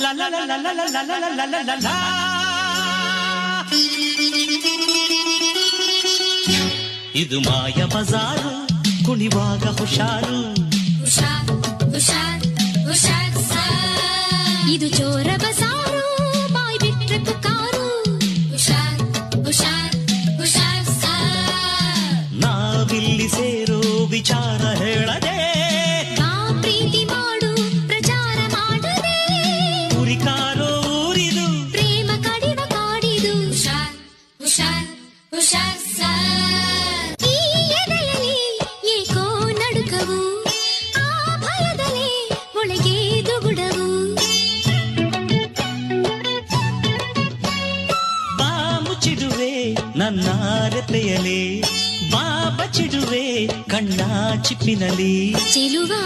la la la la la la la la la la la ಇದು ಮಾಯ ಬಜಾರು ಕುಣಿವಾಗ ಹುಷಾರು ಹುಷಾರ್ ಹುಷಾರ್ ಹುಷಾರ್ ಇದು ಚೋರ ಬಜಾರು ಉರಿಕಾರೋ ಊರಿದು ಪ್ರೇಮ ಕಡಿವ ಕಾಡಿದು ಹುಷಾರ್ ಹುಷಾರ್ ಹುಷಾರ್ ಸರ್ ಈ ಎದೆಯಲ್ಲಿ ಏಕೋ ನಡುಕವು ಆ ಭಯದಲ್ಲಿ ಒಳಗೆ ದುಗುಡವು ಬಾ ಮುಚ್ಚಿಡುವೆ ನನ್ನ ರೆಪ್ಪೆಯಲಿ ಬಾ ಬಚ್ಚಿಡುವೆ ಕಣ್ಣ ಚಿಪ್ಪಿನಲಿ ಚೆಲುವಾ